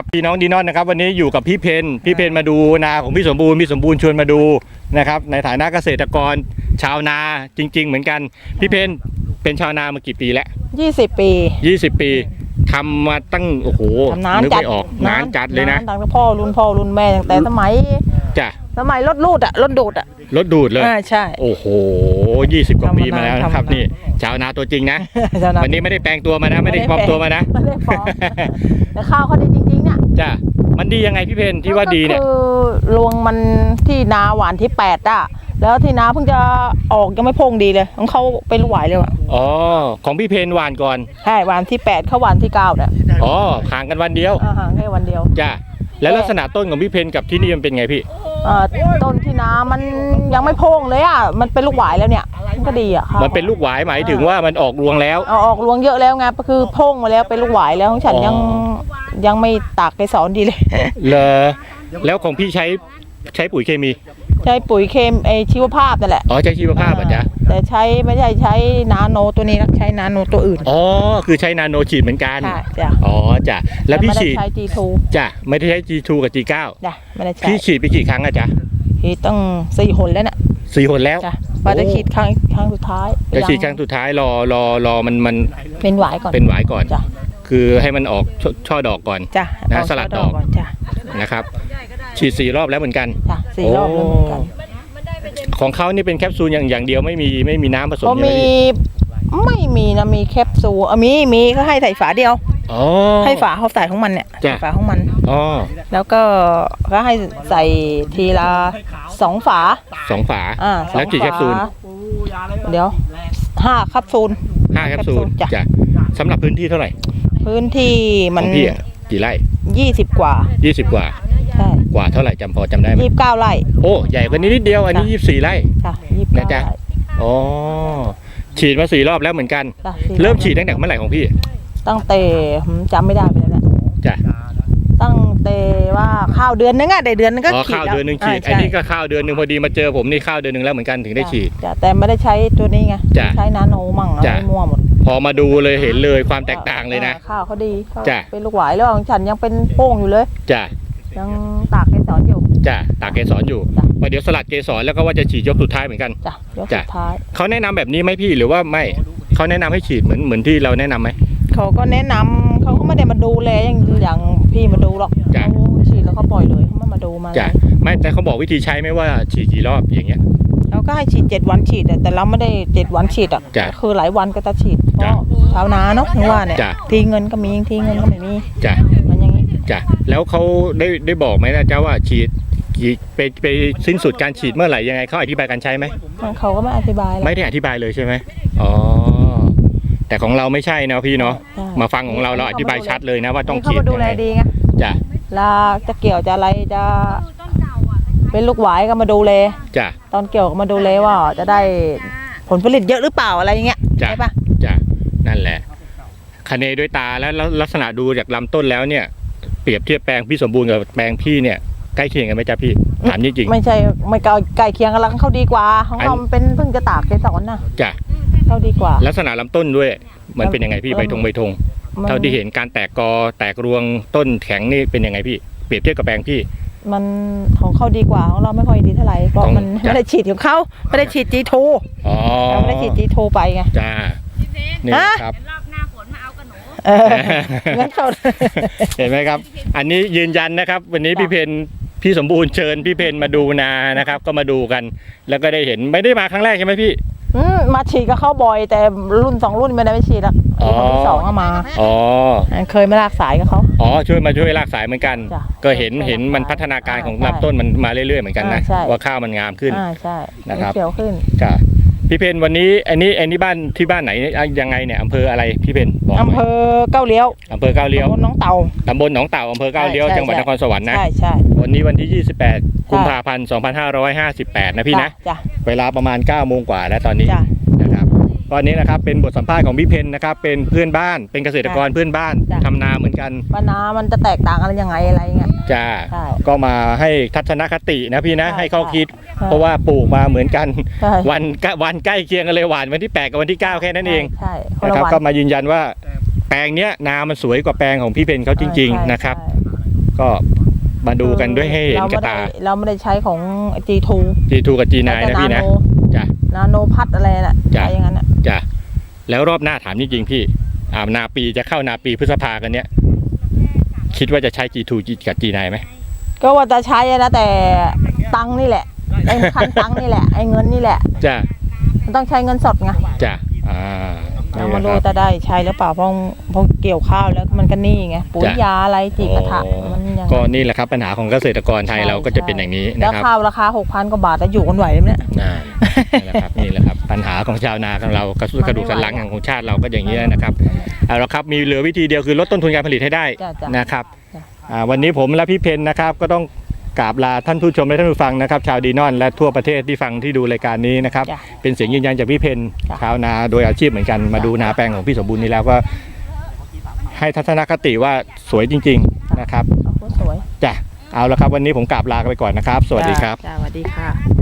ครับพี่น้องดีนอนนะครับวันนี้อยู่กับพี่เพนพี่เพนมาดูนาของพี่สมบูรณ์พี่สมบูรณ์ชวนมาดูนะครับในฐานะเกษตรกรชาวนาจริง ๆ เหมือนกันพี่เพนเป็นชาวนามากี่ปีแล้ว20ปี20ปีทำมาตั้งโอ้โหทำนานนึกจัดไม่ออกนานจัดเลยนะ ตั้งแต่พ่อรุ่นพ่อรุ่นแม่ตั้งแต่สมัยจ้ะ สมัยรถลูดอะรถดูดอะรถดูดเลยอ่าใช่ โอ้โห20กว่าปีมาแล้วนะครับทำมานานนี่ชาวนาตัวจริงนะเจ้าะวันนี้ไม่ได้แปลงตัวมานะ ไม่ได้ปลอมตัวมานะไม่ได้ฟ้องแต่ข้าวเขาดีจริงๆเนี่ยจ้ะมันดียังไงพี่เพนที่ว่าดีเนี่ยก็คือรวงมันที่นาหวานที่แปดอะแล้วที่นาเพิ่งจะออกยังไม่พงดีเลยของเขาเป็นลูกหวายเลยอะอ๋อของพี่เพนหวานก่อนใช่หวานที่แปดเขาหวานที่เก้าเนี่ยอ๋อห่างกันวันเดียวอาหารแค่วันเดียวจ้ะแล้วลักษณะต้นของพี่เพนกับที่นี่มันเป็นไงพี่ เอ่อต้นที่นามันยังไม่พงเลยอะมันเป็นลูกหวายแล้วเนี่ยมันก็ดีอะค่ะมันเป็นลูกหวายหมายถึงว่ามันออกรวงแล้ว เอาออกรวงเยอะแล้วไงก็คือพงมาแล้วเป็นลูกหวายแล้วของฉันอ๋อยังยังไม่ตากไปสอนดีเลยเลอแล้วของพี่ใช้ใช้ปุ๋ยเคมี ใช้ปุ๋ยเคมไอชีวภาพนั่นแหละ อ๋อใช้ชีวภาพอะจ๊ะ แต่ใช้ไม่ใช่ใช้นาโนตัวนี้นะใช้นาโนตัวอื่น อ๋อ คือใช้นาโนฉีดเหมือนกัน ใช่จ้ะอ๋อจ้ะ แล้วพี่ฉีดไม่ได้ใช้ G2 จ้ะ ไม่ได้ใช้ G2 กับ G9 จ้ะ ไม่ได้ใช้ พี่ฉีดไปกี่ครั้งอะจ๊ะที่ต้องสี่หนแล้วน่ะสี่หนแล้วจ้ะว่าจะฉีดครั้งครั้งสุดท้ายจะฉีดครั้งสุดท้ายรอรอรอมันมัน เป็นหวายก่อน เป็นหวายก่อนจ้ะ คือให้มันออกชช่อดอกก่อนจ้ะนะเอาสลัดดอกก่อนจ้ะ นะครับ ฉีดสี่รอบแล้วเหมือนกันจ้ะสี่รอบแล้วเหมือนกัน ของเขานี่เป็นแคปซูลอย่างอย่างเดียวไม่มีไม่มีน้ำผสมก็ใช่ไหมมีพี่ไม่มีนะมีแคปซูลอะมีมีก็ให้ใส่ฝาเดียว อ๋อ ให้ฝาเขาใส่ของมันเนี่ยจ้ะฝาของมัน อ๋อแล้วก็ก็ให้ใส่ทีละสองฝาสองฝา อ่าสองแล้วกี่แคปซูล ฝาเดี๋ยวห้าแคปซูล ห้าแคปซูลจ้ะ จ้ะสำหรับพื้นที่เท่าไหร่พื้นที่ขมัอนงพี่อะกี่ไร่ยี่สิบกว่า ยี่สิบกว่าใช่ กว่าเท่าไหร่จำพอจำได้ไหมยี่สิบเก้าไร่โอ้ใหญ่กว่านี้นิดเดียวอันนี้จ้ะยี่สิบสี่ไร่ จ้ะยี่สิบนะเก้าจ๊ะ ไร่อ๋อฉีดมาสี่รอบแล้วเหมือนกัน จ้ะสี่เริ่มฉีดตั้งแต่เมื่อไหร่ของพี่ตั้งแต่ผมจำไม่ได้ไปแล้วเนี่ยจ้ะตั้งแต่ว่าข้าวเดือนนึงอะได้เดือนนึงก็อ๋อฉีดข้าวแล้วเดือนหนึ่งฉีดาอันใช่นี้ก็ข้าวเดือนหนึ่งพอดีมาเจอผมนี่ข้าวเดือนหนึ่งแล้วเหมือนกันถึงได้ฉีด จ้ะแต่ไม่ได้ใช้ตัวนี้ไงจ้ะใช้นาโนมั่งอะไรจ้ะมั่วหมดพอมาดูเลยเห็นเลยความแตกต่างเลยนะ ออข้าวเขาดีเขาจ้ะ เป็นลูกหวายแล้วของฉันยังเป็นโป้งอยู่เลย จ้ะ ยังตากเกสรอยู่ จ้ะตากเกสรอยู่จ้ะ ว่าเดี๋ยวสลัดเกสรแล้วก็ว่าจะฉีดยกสุดท้ายเหมือนกัน จ้ะยกจ้ะสุดท้าย เขาแนะนำแบบนี้ไหมพี่หรือว่าไม่เขาแนะนำให้ฉีดเหมือนเหมือนที่เราแนะนำไหม เขาก็แนะนำเขาก็ไม่ได้มาดูแลอย่างอย่างพี่มาดูหรอกจ้ะ เขาฉีดแล้วเขาปล่อยเลยเขาไม่มาดูมาจ้ะไม่แต่เขาบอกวิธีใช้ไหมว่าฉีดกี่รอบอย่างเงี้ย เราก็ให้ฉีดเจ็ดวันฉีดอะแต่เราไม่ได้เจ็ดวันฉีดอะจ้ะคือหลายวันก็จะฉีดเพจ้ะราะชาวนาเนาะถึงว่าเนี่ยจ้ะ ทีเงินก็มีทีเงินก็ไม่มีจ้ะมันอย่างนี้ จ้ะแล้วเขาได้ได้บอกไหมนะเจ้าว่าฉีดกี่ไปไปสิ้นสุดการฉีดเมื่อไหร่ยังไงเขาอธิบายการใช้ไหมเขาก็ไม่อธิบายหรอกไม่ได้อธิบายเลยใช่ไหมอ๋อแต่ของเราไม่ใช่นะพี่เนาะใช่ มาฟังของเราเราอธิบายชัดเลยนะว่าต้องเขาฉีดมาดูยังแลไงดีไงจ้ะลาจะเกี่ยวจะอะไรจะเป็นลูกหวายก็มาดูแลจ้ะตอนเกี่ยวก็มาดูแลว่าจะได้ผลผลิตเยอะหรือเปล่าอะไรอย่างเงี้ยจ้ะใช่ปะจ้ะนั่นแหละคะเนด้วยตาแล้วแล้วลักษณะดูจากลำต้นแล้วเนี่ยเป รียบเทียบแปลงพี่สมบูรณ์กับแปลงพี่เนี่ยใกล้เคียงกันไหมจ๊ะพี่ถามจริงไม่ใช่ไม่ใกล้ใกล้เคียงกันแล้วเขาดีกว่าของอันเรามันเป็นเพิ่งจะตากเกสรนะๆจ้ะเขาดีกว่า ลักษณะลำต้นด้วย มันเป็นยังไงพี่เออใบธงใบธงมันเท่าที่เห็นการแตกกอแตกรวงต้นแข็งนี่เป็นยังไงพี่เปรียบเทียบกับแปลงพี่ มันของเขาดีกว่าของเราไม่ค่อยดีเท่าไหร่เพราะของมันจ้ะไม่ได้ฉีดของเขาไม่ได้ฉีด G2 อ๋อเราไม่ได้ฉีด G2 ไปไงจ้านี่ฮะครับ เอากับหนูเออเงินสด เห็นไหมครับ อันนี้ยืนยันนะครับ วันนี้จ้ะ พี่เพนพี่สมบูรณ์เชิญพี่เพนมาดูนานะครับ ก็มาดูกัน แล้วก็ได้เห็นไม่ได้มาครั้งแรกใช่ไหมพี่ อืมมาฉีดกับเขาบ่อย แต่รุ่นสองรุ่นไม่ได้ไปฉีดหรอกอ๋อ รุ่นที่สองเอามาอ๋อเคยมาลากสายกับเขา อ๋อช่วยมาช่วยลากสายเหมือนกัน จ้ะก็เห็นช่วยลากเห็นมันสายพัฒนาการของอ่าลำต้นมันมาเรื่อยๆเหมือนกันนะอ่าใช่ ว่าข้าวมันงามขึ้น อ่าใช่นะครับ เขียวขึ้น จ้ะ พี่เพนวันนี้อันนี้อันนี้บ้านที่บ้านไหนอะยังไงเนี่ยอำเภออะไรพี่เพนบอกหน่อำเภอยอเก้าเลี้ยวอำเภอก้าวเลี้ยวตำบลน้องเต่าตำบลหนองเต่าอำเภอก้าวเลี้ยวใช่จังหวัดใช่นครสวรรค์นะใช่ใช่วันนี้วันที่ 28 กุมภาพันธ์ 2558 นะพี่นะจ้ะเวลาประมาณ9โมงกว่าแล้วตอนนี้จ้ะนะครับตอนนี้นะครับเป็นบทสัมภาษณ์ของพี่เพนนะครับเป็นเพื่อนบ้านเป็นเกษตรกรเพื่อนบ้านจ้ะทำนาเหมือนกันว่าน้ำมันจะแตกต่างอะไรยังไงอะไรเงี้ย จ้าใช่ก็มาให้ทัศนคตินะพี่นะใช่ให้ข้อคิดใช่เพราะว่าปลูกมาเหมือนกัน ใช่ วันใกล้วันใกล้เคียงกันเลยหวานวันที่8กับวันที่9แค่นั้นเองใช่คนนะละครับวันก็มายืนยันว่า แปลงเนี้ยนามันสวยกว่าแปลงของพี่เพนเขาจริง ใช่ๆนะครับ ใช่ก็มาดูกันด้วยให้เห็นเรากับไม่ได้ตาเราไม่ได้ใช้ของ G2 G2 กับ G9 นะพี่นะจ้ะ นาโนพัดอะไรน่ะจ้ะใช้อย่างนั้นน่ะจ้ะแล้วรอบหน้าถามจริงๆพี่อ่านาปีจะเข้านาปีพฤษภากันเนี้ย คิดว่าจะใช้ G2 กับ G9 ไหมก็ว่าจะใช้อะนะแต่ตังค์นี่แหละไอ้คันตังค์นี่แหละไอ้เงินนี่แหละจ้ะมันต้องใช้เงินสดไงจ้ะอ่าเรานี่ มานะดูครับจะได้ใช้หรือเปล่าเพราะเพราะเกี่ยวข้าวแล้วมันก็หนี่ไงปุ๋ยจ้ะยาอะไรจีกระถะอ๋อมันยังก็นี่แหละครับปัญหาของเกษตรกรไทยใช่เราก็จะใช่เป็นอย่างนี้แล้นะวครับข้าวราคาหกพันกว่าบาทแล้วอยู่กันไหวไหมเนี่ยอ่านี่แหละครับนี่แหละครับปัญหาของชาวนาของเรากระสุนกระดูกสันหลังของชาติเราก็อย่างนี้นะครับเอาละครับมีเหลือวิธีเดียวคือลดต้นทุนการผลิตให้ได้จ้ะจ้ะนะครับจ้ะอ่าวันนี้ผมและพี่เพนนะครับก็ต้อง กราบลาท่านผู้ชมและท่านผู้ฟังนะครับ ชาวดีนอนและทั่วประเทศที่ฟังที่ดูรายการนี้นะครับ จ้ะเป็นเสียงยืนยันจากพี่เพนจ้ะ ชาวนาโดยอาชีพเหมือนกันมาดูนาแปลงของพี่สมบูรณ์นี้แล้วก็ ให้ทัศนคติว่าสวยจริง ๆนะครับเอาสวยจ้ะเอาละครับวันนี้ผมกราบลากันไปก่อนนะครับ สวัสดีครับ จ้ะสวัสดีค่ะ